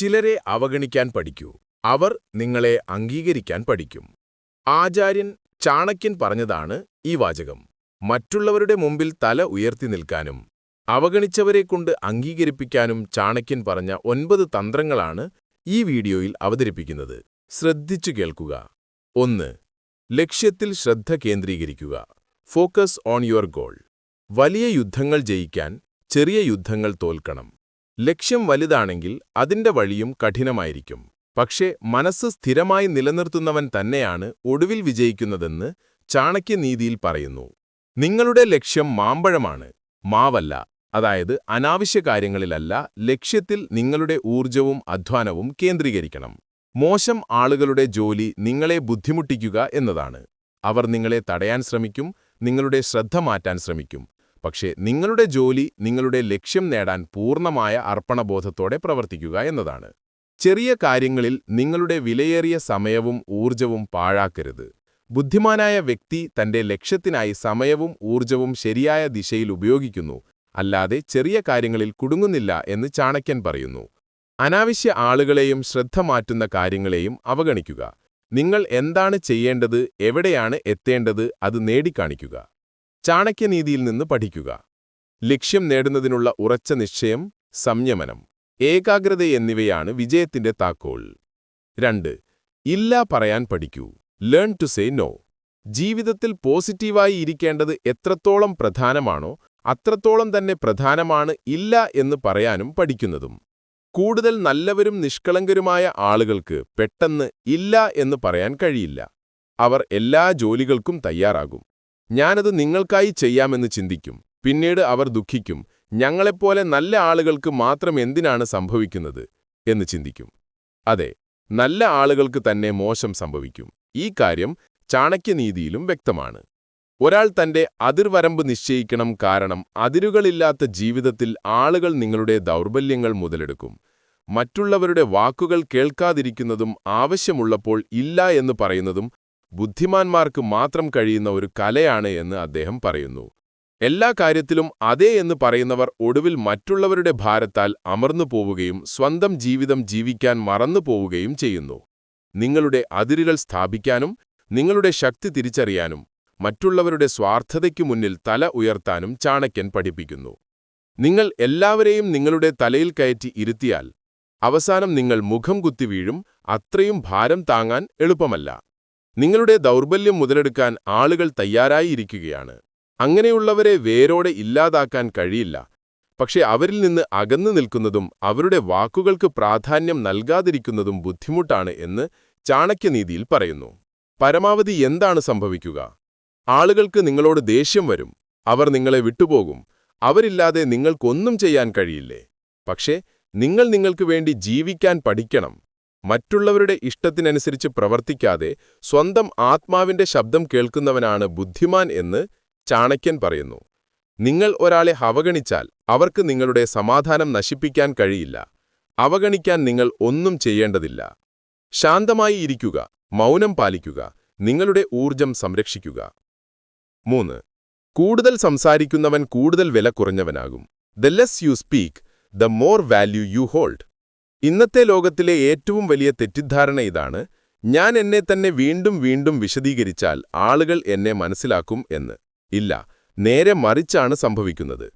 ചിലരെ അവഗണിക്കാൻ പഠിക്കൂ. അവർ നിങ്ങളെ അംഗീകരിക്കാൻ പഠിക്കും. ആചാര്യൻ ചാണക്യൻ പറഞ്ഞതാണ് ഈ വാചകം. മറ്റുള്ളവരുടെ മുമ്പിൽ തല ഉയർത്തി നിൽക്കാനും അവഗണിച്ചവരെക്കൊണ്ട് അംഗീകരിപ്പിക്കാനും ചാണക്യൻ പറഞ്ഞ ഒൻപത് തന്ത്രങ്ങളാണ് ഈ വീഡിയോയിൽ അവതരിപ്പിക്കുന്നത്. ശ്രദ്ധിച്ചു കേൾക്കുക. ഒന്ന് ലക്ഷ്യത്തിൽ ശ്രദ്ധ കേന്ദ്രീകരിക്കുക. Focus on your goal. വലിയ യുദ്ധങ്ങൾ ജയിക്കാൻ ചെറിയ യുദ്ധങ്ങൾ തോൽക്കണം. ലക്ഷ്യം വലുതാണെങ്കിൽ അതിന്റെ വഴിയും കഠിനമായിരിക്കും. പക്ഷേ മനസ്സ് സ്ഥിരമായി നിലനിർത്തുന്നവൻ തന്നെയാണ് ഒടുവിൽ വിജയിക്കുന്നതെന്ന് ചാണക്യനീതിയിൽ പറയുന്നു. നിങ്ങളുടെ ലക്ഷ്യം മാമ്പഴമാണ് മാവല്ല അതായത് അനാവശ്യ കാര്യങ്ങളിലല്ല ലക്ഷ്യത്തിൽ നിങ്ങളുടെ ഊർജവും അധ്വാനവും കേന്ദ്രീകരിക്കണം. മോശം ആളുകളുടെ ജോലി നിങ്ങളെ ബുദ്ധിമുട്ടിക്കുക എന്നതാണ്. അവർ നിങ്ങളെ തടയാൻ ശ്രമിക്കും നിങ്ങളുടെ ശ്രദ്ധ മാറ്റാൻ ശ്രമിക്കും. പക്ഷേ നിങ്ങളുടെ ജോലി നിങ്ങളുടെ ലക്ഷ്യം നേടാൻ പൂർണമായ അർപ്പണബോധത്തോടെ പ്രവർത്തിക്കുക എന്നതാണ്. ചെറിയ കാര്യങ്ങളിൽ നിങ്ങളുടെ വിലയേറിയ സമയവും ഊർജവും പാഴാക്കരുത്. ബുദ്ധിമാനായ വ്യക്തി തന്റെ ലക്ഷ്യത്തിനായി സമയവും ഊർജവും ശരിയായ ദിശയിൽ ഉപയോഗിക്കുന്നു അല്ലാതെ ചെറിയ കാര്യങ്ങളിൽ കുടുങ്ങുന്നില്ല എന്ന് ചാണക്യൻ പറയുന്നു. അനാവശ്യ ആളുകളെയും ശ്രദ്ധ മാറ്റുന്ന കാര്യങ്ങളെയും അവഗണിക്കുക. നിങ്ങൾ എന്താണ് ചെയ്യേണ്ടത് എവിടെയാണ് എത്തേണ്ടത് അത് നേടിക്കാണിക്കുക. ചാണക്യനീതിയിൽ നിന്ന് പഠിക്കുക. ലക്ഷ്യം നേടുന്നതിനുള്ള ഉറച്ച നിശ്ചയം സംയമനം ഏകാഗ്രത എന്നിവയാണ് വിജയത്തിന്റെ താക്കോൾ രണ്ട് ഇല്ല പറയാൻ പഠിക്കൂ. ലേൺ ടു സേ നോ ജീവിതത്തിൽ പോസിറ്റീവായി ഇരിക്കേണ്ടത് എത്രത്തോളം പ്രധാനമാണോ അത്രത്തോളം തന്നെ പ്രധാനമാണ് ഇല്ല എന്ന് പറയാനും പഠിക്കുന്നതും. കൂടുതൽ നല്ലവരും നിഷ്കളങ്കരുമായ ആളുകൾക്ക് പെട്ടെന്ന് ഇല്ല എന്ന് പറയാൻ കഴിയില്ല. അവർ എല്ലാ ജോലികൾക്കും തയ്യാറാകും. ഞാനത് നിങ്ങൾക്കായി ചെയ്യാമെന്ന് ചിന്തിക്കും. പിന്നീട് അവർ ദുഃഖിക്കും. ഞങ്ങളെപ്പോലെ നല്ല ആളുകൾക്ക് മാത്രം എന്തിനാണ് സംഭവിക്കുന്നത് എന്ന് ചിന്തിക്കും. അതെ നല്ല ആളുകൾക്ക് തന്നെ മോശം സംഭവിക്കും. ഈ കാര്യം ചാണക്യനീതിയിലും വ്യക്തമാണ്. ഒരാൾ തന്റെ അതിർവരമ്പ് നിശ്ചയിക്കണം കാരണം അതിരുകളില്ലാത്ത ജീവിതത്തിൽ ആളുകൾ നിങ്ങളുടെ ദൗർബല്യങ്ങൾ മുതലെടുക്കും. മറ്റുള്ളവരുടെ വാക്കുകൾ കേൾക്കാതിരിക്കുന്നതും ആവശ്യമുള്ളപ്പോൾ ഇല്ല എന്ന് പറയുന്നതും ബുദ്ധിമാന്മാർക്ക് മാത്രം കഴിയുന്ന ഒരു കലയാണ് എന്ന് അദ്ദേഹം പറയുന്നു. എല്ലാ കാര്യത്തിലും അതേ എന്ന് പറയുന്നവർ ഒടുവിൽ മറ്റുള്ളവരുടെ ഭാരത്താൽ അമർന്നു പോവുകയും സ്വന്തം ജീവിതം ജീവിക്കാൻ മറന്നു പോവുകയും ചെയ്യുന്നു. നിങ്ങളുടെ അതിരുകൾ സ്ഥാപിക്കാനും നിങ്ങളുടെ ശക്തി തിരിച്ചറിയാനും മറ്റുള്ളവരുടെ സ്വാർത്ഥതയ്ക്കു മുന്നിൽ തല ഉയർത്താനും ചാണക്യൻ പഠിപ്പിക്കുന്നു. നിങ്ങൾ എല്ലാവരെയും നിങ്ങളുടെ തലയിൽ കയറ്റി ഇരുത്തിയാൽ അവസാനം നിങ്ങൾ മുഖം കുത്തി വീഴും അത്രയും ഭാരം താങ്ങാൻ എളുപ്പമല്ല. നിങ്ങളുടെ ദൗർബല്യം മുതലെടുക്കാൻ ആളുകൾ തയ്യാറായിരിക്കുകയാണ്. അങ്ങനെയുള്ളവരെ വേരോടെ ഇല്ലാതാക്കാൻ കഴിയില്ല. പക്ഷേ അവരിൽ നിന്ന് അകന്നു നിൽക്കുന്നതും അവരുടെ വാക്കുകൾക്ക് പ്രാധാന്യം നൽകാതിരിക്കുന്നതും ബുദ്ധിമുട്ടാണ് എന്ന് ചാണക്യനീതിയിൽ പറയുന്നു. പരമാവധി എന്താണ് സംഭവിക്കുക? ആളുകൾക്ക് നിങ്ങളോട് ദേഷ്യം വരും. അവർ നിങ്ങളെ വിട്ടുപോകും. അവരില്ലാതെ നിങ്ങൾക്കൊന്നും ചെയ്യാൻ കഴിയില്ലേ? പക്ഷേ നിങ്ങൾ നിങ്ങൾക്കു വേണ്ടി ജീവിക്കാൻ പഠിക്കണം. മറ്റുള്ളവരുടെ ഇഷ്ടത്തിനനുസരിച്ച് പ്രവർത്തിക്കാതെ സ്വന്തം ആത്മാവിന്റെ ശബ്ദം കേൾക്കുന്നവനാണ് ബുദ്ധിമാൻ എന്ന് ചാണക്യൻ പറയുന്നു. നിങ്ങൾ ഒരാളെ അവഗണിച്ചാൽ അവർക്ക് നിങ്ങളുടെ സമാധാനം നശിപ്പിക്കാൻ കഴിയില്ല. അവഗണിക്കാൻ നിങ്ങൾ ഒന്നും ചെയ്യേണ്ടതില്ല. ശാന്തമായി ഇരിക്കുക മൗനം പാലിക്കുക നിങ്ങളുടെ ഊർജം സംരക്ഷിക്കുക. മൂന്ന്. കൂടുതൽ സംസാരിക്കുന്നവൻ കൂടുതൽ വില കുറഞ്ഞവനാകും. The less you speak the more value you hold ഇന്നത്തെ ലോകത്തിലെ ഏറ്റവും വലിയ തെറ്റിദ്ധാരണ ഇതാണ് ഞാൻ എന്നെ തന്നെ വീണ്ടും വീണ്ടും വിശദീകരിച്ചാൽ ആളുകൾ എന്നെ മനസ്സിലാക്കും എന്ന്. ഇല്ല നേരെ മറിച്ചാണ് സംഭവിക്കുന്നത്.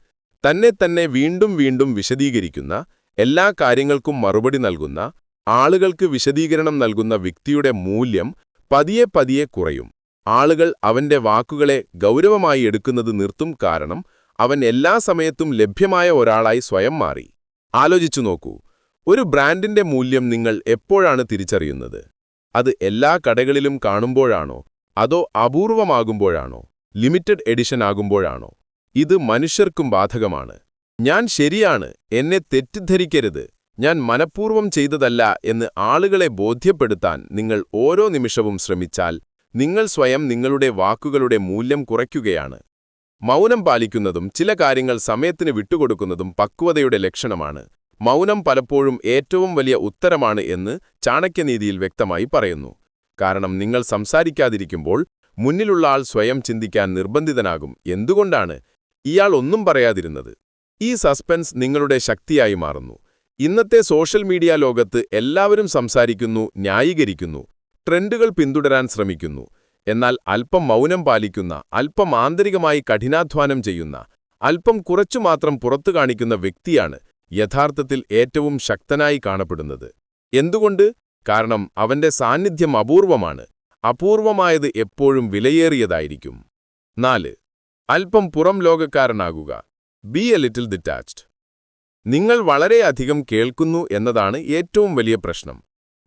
തന്നെ തന്നെ വീണ്ടും വീണ്ടും വിശദീകരിക്കുന്ന എല്ലാ കാര്യങ്ങൾക്കും മറുപടി നൽകുന്ന ആളുകൾക്ക് വിശദീകരണം നൽകുന്ന വ്യക്തിയുടെ മൂല്യം പതിയെ പതിയെ കുറയും. ആളുകൾ അവന്റെ വാക്കുകളെ ഗൗരവമായി എടുക്കുന്നത് നിർത്തും കാരണം അവൻ എല്ലാ സമയത്തും ലഭ്യമായ ഒരാളായി സ്വയം മാറി. ആലോചിച്ചു നോക്കൂ ഒരു ബ്രാൻഡിന്റെ മൂല്യം നിങ്ങൾ എപ്പോഴാണ് തിരിച്ചറിയുന്നത്? അത് എല്ലാ കടകളിലും കാണുമ്പോഴാണോ? അതോ അപൂർവമാകുമ്പോഴാണോ? Limited edition ആകുമ്പോഴാണോ? ഇത് മനുഷ്യർക്കും ബാധകമാണ്. ഞാൻ ശരിയാണ് എന്നെ തെറ്റിദ്ധരിക്കരുത് ഞാൻ മനഃപൂർവം ചെയ്തതല്ല എന്ന് ആളുകളെ ബോധ്യപ്പെടുത്താൻ നിങ്ങൾ ഓരോ നിമിഷവും ശ്രമിച്ചാൽ നിങ്ങൾ സ്വയം നിങ്ങളുടെ വാക്കുകളുടെ മൂല്യം കുറയ്ക്കുകയാണ്. മൗനം പാലിക്കുന്നതും ചില കാര്യങ്ങൾ സമയത്തിന് വിട്ടുകൊടുക്കുന്നതും പക്വതയുടെ ലക്ഷണമാണ്. മൗനം പലപ്പോഴും ഏറ്റവും വലിയ ഉത്തരമാണ് എന്ന് ചാണക്യനീതിയിൽ വ്യക്തമായി പറയുന്നു. കാരണം നിങ്ങൾ സംസാരിക്കാതിരിക്കുമ്പോൾ മുന്നിലുള്ള ആൾ സ്വയം ചിന്തിക്കാൻ നിർബന്ധിതനാകും. എന്തുകൊണ്ടാണ്? ഇയാൾ ഒന്നും പറയാതിരുന്നത്. ഈ സസ്പെൻസ് നിങ്ങളുടെ ശക്തിയായി മാറുന്നു. ഇന്നത്തെ സോഷ്യൽ മീഡിയ ലോകത്ത് എല്ലാവരും സംസാരിക്കുന്നു ന്യായീകരിക്കുന്നു ട്രെൻഡുകൾ പിന്തുടരാൻ ശ്രമിക്കുന്നു. എന്നാൽ അല്പം മൗനം പാലിക്കുന്ന അല്പം ആന്തരികമായി കഠിനാധ്വാനം ചെയ്യുന്ന അല്പം കുറച്ചു മാത്രം പുറത്തു കാണിക്കുന്ന വ്യക്തിയാണ് യഥാർത്ഥത്തിൽ ഏറ്റവും ശക്തനായി കാണപ്പെടുന്നത്. എന്തുകൊണ്ട്? കാരണം അവന്റെ സാന്നിധ്യം അപൂർവമാണ്. അപൂർവമായത് എപ്പോഴും വിലയേറിയതായിരിക്കും. നാല്. അല്പം പുറം ലോകക്കാരനാകുക. ബി എ ലിറ്റിൽ ഡിറ്റാച്ച്ഡ് നിങ്ങൾ വളരെയധികം കേൾക്കുന്നു എന്നതാണ് ഏറ്റവും വലിയ പ്രശ്നം.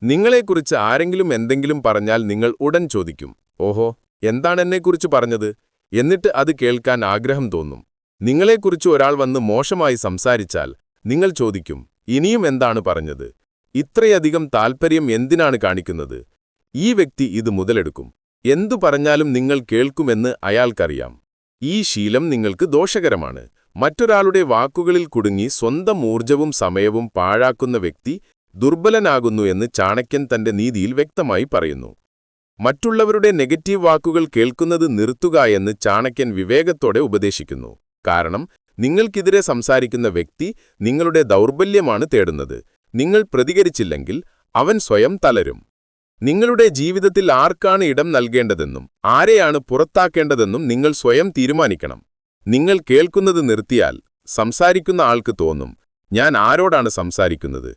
നിങ്ങളെക്കുറിച്ച് ആരെങ്കിലും എന്തെങ്കിലും പറഞ്ഞാൽ നിങ്ങൾ ഉടൻ ചോദിക്കും ഓഹോ എന്താണ് എന്നെക്കുറിച്ച് പറഞ്ഞത്? എന്നിട്ട് അത് കേൾക്കാൻ ആഗ്രഹം തോന്നും. നിങ്ങളെക്കുറിച്ച് ഒരാൾ വന്ന് മോശമായി സംസാരിച്ചാൽ നിങ്ങൾ ചോദിക്കും ഇനിയും എന്താണ് പറഞ്ഞത്? ഇത്രയധികം താൽപ്പര്യം എന്തിനാണ് കാണിക്കുന്നത്? ഈ വ്യക്തി ഇത് മുതലെടുക്കും. എന്തു പറഞ്ഞാലും നിങ്ങൾ കേൾക്കുമെന്ന് അയാൾക്കറിയാം. ഈ ശീലം നിങ്ങൾക്ക് ദോഷകരമാണ്. മറ്റൊരാളുടെ വാക്കുകളിൽ കുടുങ്ങി സ്വന്തം ഊർജവും സമയവും പാഴാക്കുന്ന വ്യക്തി ദുർബലനാകുന്നു എന്ന് ചാണക്യൻ തന്റെ നീതിയിൽ വ്യക്തമായി പറയുന്നു. മറ്റുള്ളവരുടെ നെഗറ്റീവ് വാക്കുകൾ കേൾക്കുന്നത് നിർത്തുക എന്ന് ചാണക്യൻ വിവേകത്തോടെ ഉപദേശിക്കുന്നു. കാരണം നിങ്ങൾക്കെതിരെ സംസാരിക്കുന്ന വ്യക്തി നിങ്ങളുടെ ദൗർബല്യമാണ് തേടുന്നത്. നിങ്ങൾ പ്രതികരിച്ചില്ലെങ്കിൽ അവൻ സ്വയം തലരും നിങ്ങളുടെ ജീവിതത്തിൽ ആർക്കാണ് ഇടം നൽകേണ്ടതെന്നും ആരെയാണ് പുറത്താക്കേണ്ടതെന്നും നിങ്ങൾ സ്വയം തീരുമാനിക്കണം. നിങ്ങൾ കേൾക്കുന്നത് നിർത്തിയാൽ സംസാരിക്കുന്ന ആൾക്ക് തോന്നും ഞാൻ ആരോടാണ് സംസാരിക്കുന്നത്?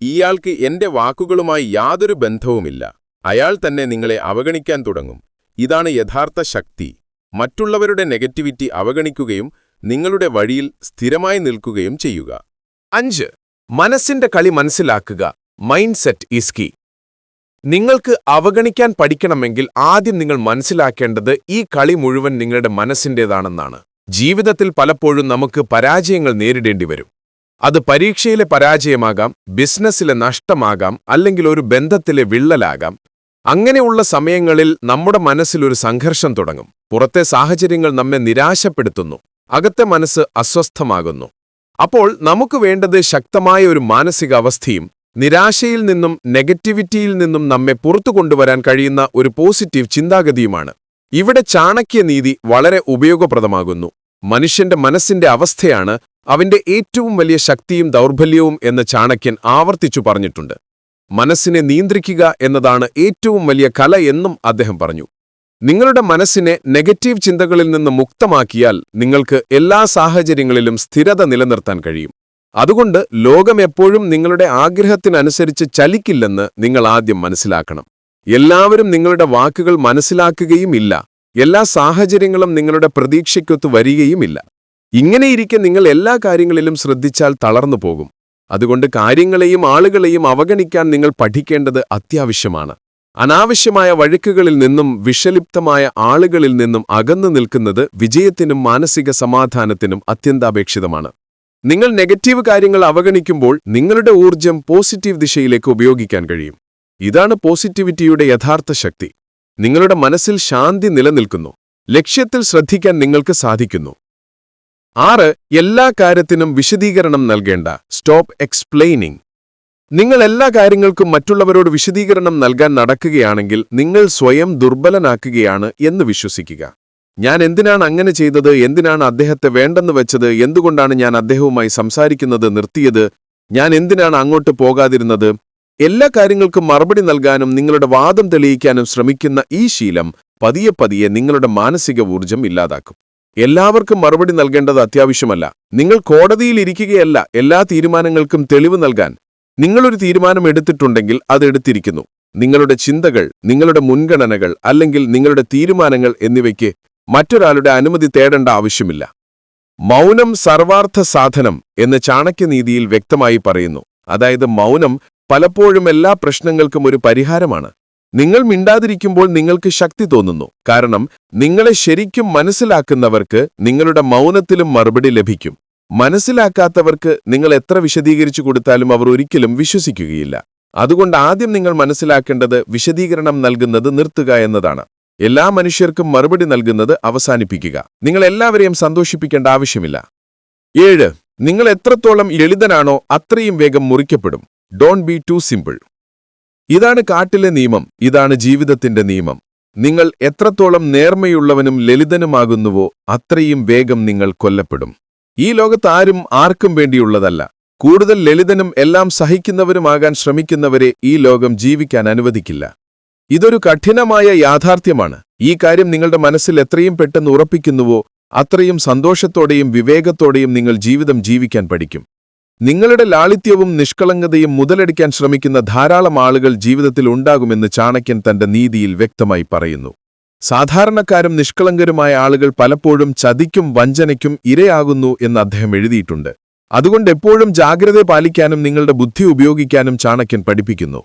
ഇയാൾക്ക് എന്റെ വാക്കുകളുമായി യാതൊരു ബന്ധവുമില്ല. അയാൾ തന്നെ നിങ്ങളെ അവഗണിക്കാൻ തുടങ്ങും. ഇതാണ് യഥാർത്ഥ ശക്തി. മറ്റുള്ളവരുടെ നെഗറ്റിവിറ്റി അവഗണിക്കുകയും നിങ്ങളുടെ വഴിയിൽ സ്ഥിരമായി നിൽക്കുകയും ചെയ്യുക. അഞ്ച് മനസ്സിന്റെ കളി മനസ്സിലാക്കുക. മൈൻഡ് സെറ്റ് ഈസ് കീ നിങ്ങൾക്ക് അവഗണിക്കാൻ പഠിക്കണമെങ്കിൽ ആദ്യം നിങ്ങൾ മനസ്സിലാക്കേണ്ടത് ഈ കളി മുഴുവൻ നിങ്ങളുടെ മനസ്സിന്റെതാണെന്നാണ് ജീവിതത്തിൽ പലപ്പോഴും നമുക്ക് പരാജയങ്ങൾ നേരിടേണ്ടി വരും. അത് പരീക്ഷയിലെ പരാജയമാകാം ബിസിനസ്സിലെ നഷ്ടമാകാം അല്ലെങ്കിൽ ഒരു ബന്ധത്തിലെ വിള്ളലാകാം. അങ്ങനെയുള്ള സമയങ്ങളിൽ നമ്മുടെ മനസ്സിലൊരു സംഘർഷം തുടങ്ങും. പുറത്തെ സാഹചര്യങ്ങൾ നമ്മെ നിരാശപ്പെടുത്തുന്നു. അകത്തെ മനസ്സ് അസ്വസ്ഥമാകുന്നു. അപ്പോൾ നമുക്ക് വേണ്ടത് ശക്തമായ ഒരു മാനസികാവസ്ഥയും നിരാശയിൽ നിന്നും നെഗറ്റിവിറ്റിയിൽ നിന്നും നമ്മെ പുറത്തു കൊണ്ടുവരാൻ കഴിയുന്ന ഒരു പോസിറ്റീവ് ചിന്താഗതിയുമാണ്. ഇവിടെ ചാണക്യനീതി വളരെ ഉപയോഗപ്രദമാകുന്നു. മനുഷ്യന്റെ മനസ്സിന്റെ അവസ്ഥയാണ് അവന്റെ ഏറ്റവും വലിയ ശക്തിയും ദൗർബല്യവും എന്ന് ചാണക്യൻ ആവർത്തിച്ചു പറഞ്ഞിട്ടുണ്ട്. മനസ്സിനെ നിയന്ത്രിക്കുക എന്നതാണ് ഏറ്റവും വലിയ കല എന്നും അദ്ദേഹം പറഞ്ഞു. നിങ്ങളുടെ മനസ്സിനെ നെഗറ്റീവ് ചിന്തകളിൽ നിന്ന് മുക്തമാക്കിയാൽ നിങ്ങൾക്ക് എല്ലാ സാഹചര്യങ്ങളിലും സ്ഥിരത നിലനിർത്താൻ കഴിയും. അതുകൊണ്ട് ലോകം എപ്പോഴും നിങ്ങളുടെ ആഗ്രഹത്തിനനുസരിച്ച് ചലിക്കില്ലെന്ന് നിങ്ങൾ ആദ്യം മനസ്സിലാക്കണം. എല്ലാവരും നിങ്ങളുടെ വാക്കുകൾ മനസ്സിലാക്കുകയുമില്ല എല്ലാ സാഹചര്യങ്ങളും നിങ്ങളുടെ പ്രതീക്ഷയ്ക്കൊത്തു വരികയുമില്ല ഇങ്ങനെയിരിക്കെ നിങ്ങൾ എല്ലാ കാര്യങ്ങളിലും ശ്രദ്ധിച്ചാൽ തളർന്നു പോകും. അതുകൊണ്ട് കാര്യങ്ങളെയും ആളുകളെയും അവഗണിക്കാൻ നിങ്ങൾ പഠിക്കേണ്ടത് അത്യാവശ്യമാണ്. അനാവശ്യമായ വഴക്കുകളിൽ നിന്നും വിഷലിപ്തമായ ആളുകളിൽ നിന്നും അകന്നു നിൽക്കുന്നത് വിജയത്തിനും മാനസിക സമാധാനത്തിനും അത്യന്താപേക്ഷിതമാണ്. നിങ്ങൾ നെഗറ്റീവ് കാര്യങ്ങൾ അവഗണിക്കുമ്പോൾ നിങ്ങളുടെ ഊർജം പോസിറ്റീവ് ദിശയിലേക്ക് ഉപയോഗിക്കാൻ കഴിയും. ഇതാണ് പോസിറ്റിവിറ്റിയുടെ യഥാർത്ഥ ശക്തി. നിങ്ങളുടെ മനസ്സിൽ ശാന്തി നിലനിൽക്കുന്നു. ലക്ഷ്യത്തിൽ ശ്രദ്ധിക്കാൻ നിങ്ങൾക്ക് സാധിക്കുന്നു. ആറ് എല്ലാ കാര്യത്തിനും വിശദീകരണം നൽകേണ്ട. Stop explaining. നിങ്ങൾ എല്ലാ കാര്യങ്ങൾക്കും മറ്റുള്ളവരോട് വിശദീകരണം നൽകാൻ നടക്കുകയാണെങ്കിൽ നിങ്ങൾ സ്വയം ദുർബലനാക്കുകയാണ് എന്ന് വിശ്വസിക്കുക. ഞാൻ എന്തിനാണ് അങ്ങനെ ചെയ്തത്? എന്തിനാണ് അദ്ദേഹത്തെ വേണ്ടെന്ന് വെച്ചത്? എന്തുകൊണ്ടാണ് ഞാൻ അദ്ദേഹവുമായി സംസാരിക്കുന്നത് നിർത്തിയത്? ഞാൻ എന്തിനാണ് അങ്ങോട്ട് പോകാതിരുന്നത്? എല്ലാ കാര്യങ്ങൾക്കും മറുപടി നൽകാനും നിങ്ങളുടെ വാദം തെളിയിക്കാനും ശ്രമിക്കുന്ന ഈ ശീലം പതിയെ പതിയെ നിങ്ങളുടെ മാനസിക ഊർജം ഇല്ലാതാക്കും. എല്ലാവർക്കും മറുപടി നൽകേണ്ടത് അത്യാവശ്യമല്ല. നിങ്ങൾ കോടതിയിൽ ഇരിക്കുകയല്ല. എല്ലാ തീരുമാനങ്ങൾക്കും തെളിവ് നൽകാൻ. നിങ്ങളൊരു തീരുമാനം എടുത്തിട്ടുണ്ടെങ്കിൽ അത് എടുത്തിരിക്കുന്നു. നിങ്ങളുടെ ചിന്തകൾ നിങ്ങളുടെ മുൻഗണനകൾ അല്ലെങ്കിൽ നിങ്ങളുടെ തീരുമാനങ്ങൾ എന്നിവയ്ക്ക് മറ്റൊരാളുടെ അനുമതി തേടേണ്ട ആവശ്യമില്ല. മൗനം സർവാർത്ഥ സാധനം എന്ന് ചാണക്യനീതിയിൽ വ്യക്തമായി പറയുന്നു. അതായത് മൗനം പലപ്പോഴും എല്ലാ പ്രശ്നങ്ങൾക്കും ഒരു പരിഹാരമാണ്. നിങ്ങൾ മിണ്ടാതിരിക്കുമ്പോൾ നിങ്ങൾക്ക് ശക്തി തോന്നുന്നു. കാരണം നിങ്ങളെ ശരിക്കും മനസ്സിലാക്കുന്നവർക്ക് നിങ്ങളുടെ മൗനത്തിലും മറുപടി ലഭിക്കും. മനസ്സിലാക്കാത്തവർക്ക് നിങ്ങൾ എത്ര വിശദീകരിച്ചു കൊടുത്താലും അവർ ഒരിക്കലും വിശ്വസിക്കുകയില്ല. അതുകൊണ്ട് ആദ്യം നിങ്ങൾ മനസ്സിലാക്കേണ്ടത് വിശദീകരണം നൽകുന്നത് നിർത്തുക എന്നതാണ്. എല്ലാ മനുഷ്യർക്കും മറുപടി നൽകുന്നത് അവസാനിപ്പിക്കുക. നിങ്ങൾ എല്ലാവരെയും സന്തോഷിപ്പിക്കേണ്ട ആവശ്യമില്ല. ഏഴ് നിങ്ങൾ എത്രത്തോളം ലളിതനാണോ അത്രയും വേഗം മുറിക്കപ്പെടും. ഡോൺ ബി ടു സിമ്പിൾ ഇതാണ് കാട്ടിലെ നിയമം ഇതാണ് ജീവിതത്തിന്റെ നിയമം. നിങ്ങൾ എത്രത്തോളം നേർമയുള്ളവനും ലളിതനുമാകുന്നുവോ അത്രയും വേഗം നിങ്ങൾ കൊല്ലപ്പെടും. ഈ ലോകത്ത് ആരും ആർക്കും വേണ്ടിയുള്ളതല്ല. കൂടുതൽ ലളിതനും എല്ലാം സഹിക്കുന്നവരുമാകാൻ ശ്രമിക്കുന്നവരെ ഈ ലോകം ജീവിക്കാൻ അനുവദിക്കില്ല. ഇതൊരു കഠിനമായ യാഥാർത്ഥ്യമാണ്. ഈ കാര്യം നിങ്ങളുടെ മനസ്സിൽ എത്രയും പെട്ടെന്ന് ഉറപ്പിക്കുന്നുവോ അത്രയും സന്തോഷത്തോടെയും വിവേകത്തോടെയും നിങ്ങൾ ജീവിതം ജീവിക്കാൻ പഠിക്കും. നിങ്ങളുടെ ലാളിത്യവും നിഷ്കളങ്കതയും മുതലെടുക്കാൻ ശ്രമിക്കുന്ന ധാരാളം ആളുകൾ ജീവിതത്തിൽ ഉണ്ടാകുമെന്ന് ചാണക്യൻ തന്റെ നീതിയിൽ വ്യക്തമായി പറയുന്നു. സാധാരണക്കാരും നിഷ്കളങ്കരുമായ ആളുകൾ പലപ്പോഴും ചതിക്കും വഞ്ചനയ്ക്കും ഇരയാകുന്നു എന്ന് അദ്ദേഹം എഴുതിയിട്ടുണ്ട്. അതുകൊണ്ട് എപ്പോഴും ജാഗ്രത പാലിക്കാനും നിങ്ങളുടെ ബുദ്ധി ഉപയോഗിക്കാനും ചാണക്യൻ പഠിപ്പിക്കുന്നു.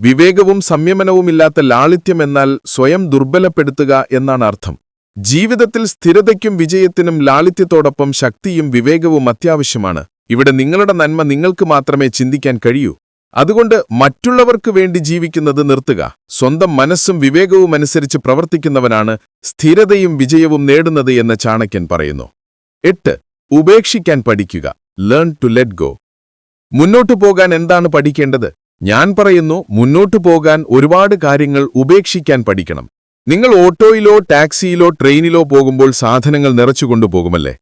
വിവേകവും സംയമനവുമില്ലാത്ത ലാളിത്യം എന്നാൽ സ്വയം ദുർബലപ്പെടുത്തുക എന്നാണ് അർത്ഥം. ജീവിതത്തിൽ സ്ഥിരതയ്ക്കും വിജയത്തിനും ലാളിത്യത്തോടൊപ്പം ശക്തിയും വിവേകവും അത്യാവശ്യമാണ്. ഇവിടെ നിങ്ങളുടെ നന്മ നിങ്ങൾക്ക് മാത്രമേ ചിന്തിക്കാൻ കഴിയൂ. അതുകൊണ്ട് മറ്റുള്ളവർക്ക് വേണ്ടി ജീവിക്കുന്നത് നിർത്തുക. സ്വന്തം മനസ്സും വിവേകവും അനുസരിച്ച് പ്രവർത്തിക്കുന്നവനാണ് സ്ഥിരതയും വിജയവും നേടുന്നത് എന്ന് ചാണക്യൻ പറയുന്നു. എട്ട്. ഉപേക്ഷിക്കാൻ പഠിക്കുക. ലേൺ ടു ലെറ്റ് ഗോ മുന്നോട്ടു പോകാൻ എന്താണ് പഠിക്കേണ്ടത്? ഞാൻ പറയുന്നു മുന്നോട്ടു പോകാൻ ഒരുപാട് കാര്യങ്ങൾ ഉപേക്ഷിക്കാൻ പഠിക്കണം. നിങ്ങൾ ഓട്ടോയിലോ ടാക്സിയിലോ ട്രെയിനിലോ പോകുമ്പോൾ സാധനങ്ങൾ നിറച്ചുകൊണ്ടുപോകുമല്ലേ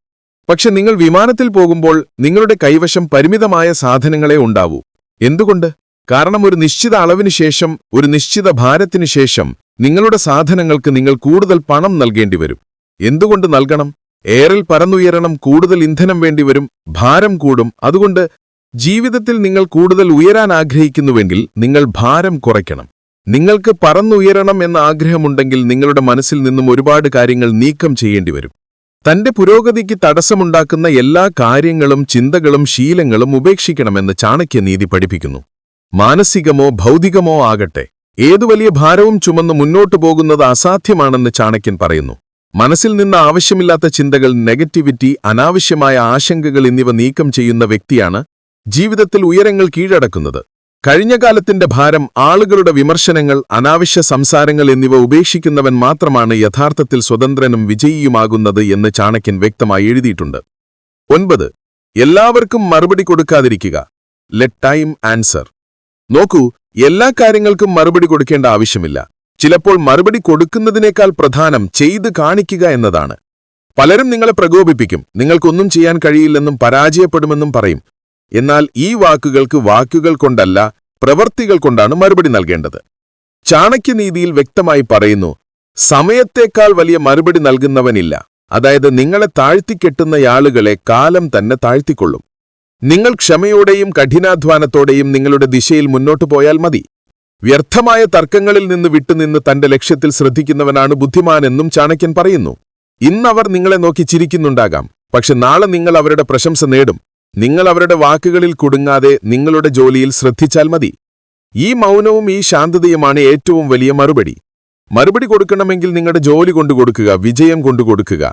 പക്ഷെ നിങ്ങൾ വിമാനത്തിൽ പോകുമ്പോൾ നിങ്ങളുടെ കൈവശം പരിമിതമായ സാധനങ്ങളെ ഉണ്ടാവൂ. എന്തുകൊണ്ട്? കാരണം ഒരു നിശ്ചിത അളവിനു ശേഷം ഒരു നിശ്ചിത ഭാരത്തിനു ശേഷം നിങ്ങളുടെ സാധനങ്ങൾക്ക് നിങ്ങൾ കൂടുതൽ പണം നൽകേണ്ടി വരും എന്തുകൊണ്ട് നൽകണം? ഏറിൽ പരന്നുയരണം കൂടുതൽ ഇന്ധനം വേണ്ടിവരും ഭാരം കൂടും. അതുകൊണ്ട് ജീവിതത്തിൽ നിങ്ങൾ കൂടുതൽ ഉയരാൻ ആഗ്രഹിക്കുന്നുവെങ്കിൽ നിങ്ങൾ ഭാരം കുറയ്ക്കണം. നിങ്ങൾക്ക് പറന്നുയരണം എന്ന ആഗ്രഹമുണ്ടെങ്കിൽ നിങ്ങളുടെ മനസ്സിൽ നിന്നും ഒരുപാട് കാര്യങ്ങൾ നീക്കം ചെയ്യേണ്ടി വരും തന്റെ പുരോഗതിക്ക് തടസ്സമുണ്ടാക്കുന്ന എല്ലാ കാര്യങ്ങളും ചിന്തകളും ശീലങ്ങളും ഉപേക്ഷിക്കണമെന്ന് ചാണക്യനീതി പഠിപ്പിക്കുന്നു. മാനസികമോ ഭൗതികമോ ആകട്ടെ ഏതു വലിയ ഭാരവും ചുമന്ന് മുന്നോട്ടു പോകുന്നത് അസാധ്യമാണെന്ന് ചാണക്യൻ പറയുന്നു. മനസ്സിൽ നിന്ന് ആവശ്യമില്ലാത്ത ചിന്തകൾ നെഗറ്റിവിറ്റി അനാവശ്യമായ ആശങ്കകൾ എന്നിവ നീക്കം ചെയ്യുന്ന വ്യക്തിയാണ് ജീവിതത്തിൽ ഉയരങ്ങൾ കീഴടക്കുന്നത്. കഴിഞ്ഞ കാലത്തിന്റെ ഭാരം ആളുകളുടെ വിമർശനങ്ങൾ അനാവശ്യ സംസാരങ്ങൾ എന്നിവ ഉപേക്ഷിക്കുന്നവൻ മാത്രമാണ് യഥാർത്ഥത്തിൽ സ്വതന്ത്രനും വിജയിയുമാകുന്നത് എന്ന് ചാണക്യൻ വ്യക്തമായി എഴുതിയിട്ടുണ്ട്. ഒൻപത് എല്ലാവർക്കും മറുപടി കൊടുക്കാതിരിക്കുക. ലെറ്റ് ടൈം ആൻസർ നോക്കൂ എല്ലാ കാര്യങ്ങൾക്കും മറുപടി കൊടുക്കേണ്ട ആവശ്യമില്ല. ചിലപ്പോൾ മറുപടി കൊടുക്കുന്നതിനേക്കാൾ പ്രധാനം ചെയ്ത് കാണിക്കുക എന്നതാണ്. പലരും നിങ്ങളെ പ്രകോപിപ്പിക്കും. നിങ്ങൾക്കൊന്നും ചെയ്യാൻ കഴിയില്ലെന്നും പരാജയപ്പെടുമെന്നും പറയും. എന്നാൽ ഈ വാക്കുകൾക്ക് വാക്കുകൾ കൊണ്ടല്ല പ്രവൃത്തികൾ കൊണ്ടാണ് മറുപടി നൽകേണ്ടത്. ചാണക്യനീതിയിൽ വ്യക്തമായി പറയുന്നു സമയത്തേക്കാൾ വലിയ മറുപടി നൽകുന്നവനില്ല. അതായത് നിങ്ങളെ താഴ്ത്തിക്കെട്ടുന്നയാളുകളെ കാലം തന്നെ താഴ്ത്തിക്കൊള്ളും. നിങ്ങൾ ക്ഷമയോടെയും കഠിനാധ്വാനത്തോടെയും നിങ്ങളുടെ ദിശയിൽ മുന്നോട്ടു പോയാൽ മതി. വ്യർത്ഥമായ തർക്കങ്ങളിൽ നിന്ന് വിട്ടുനിന്ന് തന്റെ ലക്ഷ്യത്തിൽ ശ്രദ്ധിക്കുന്നവനാണ് ബുദ്ധിമാനെന്നും ചാണക്യൻ പറയുന്നു. ഇന്നവർ നിങ്ങളെ നോക്കി ചിരിക്കുന്നുണ്ടാകാം. പക്ഷെ നാളെ നിങ്ങൾ അവരുടെ പ്രശംസ നേടും. നിങ്ങൾ അവരുടെ വാക്കുകളിൽ കുടുങ്ങാതെ നിങ്ങളുടെ ജോലിയിൽ ശ്രദ്ധിച്ചാൽ മതി. ഈ മൗനവും ഈ ശാന്തതയുമാണ് ഏറ്റവും വലിയ മറുപടി. മറുപടി കൊടുക്കണമെങ്കിൽ നിങ്ങളുടെ ജോലി കൊണ്ടു കൊടുക്കുക വിജയം കൊണ്ടു കൊടുക്കുക.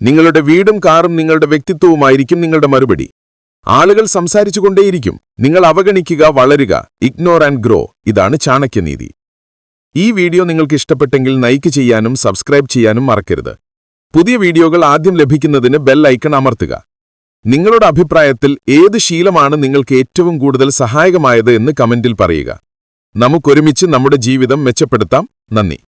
നിങ്ങളുടെ വീടും കാറും നിങ്ങളുടെ വ്യക്തിത്വവുമായിരിക്കും നിങ്ങളുടെ മറുപടി. ആളുകൾ സംസാരിച്ചുകൊണ്ടേയിരിക്കും. നിങ്ങൾ അവഗണിക്കുക വളരുക ഇഗ്നോർ ആൻഡ് ഗ്രോ ഇതാണ് ചാണക്യനീതി. ഈ വീഡിയോ നിങ്ങൾക്ക് ഇഷ്ടപ്പെട്ടെങ്കിൽ ലൈക്ക് ചെയ്യാനും സബ്സ്ക്രൈബ് ചെയ്യാനും മറക്കരുത്. പുതിയ വീഡിയോകൾ ആദ്യം ലഭിക്കുന്നതിന് ബെൽ ഐക്കൺ അമർത്തുക. നിങ്ങളുടെ അഭിപ്രായത്തിൽ ഏത് ശീലമാണ് നിങ്ങൾക്ക് ഏറ്റവും കൂടുതൽ സഹായകമായത് എന്ന് കമന്റിൽ പറയുക. നമുക്കൊരുമിച്ച് നമ്മുടെ ജീവിതം മെച്ചപ്പെടുത്താം. നന്ദി.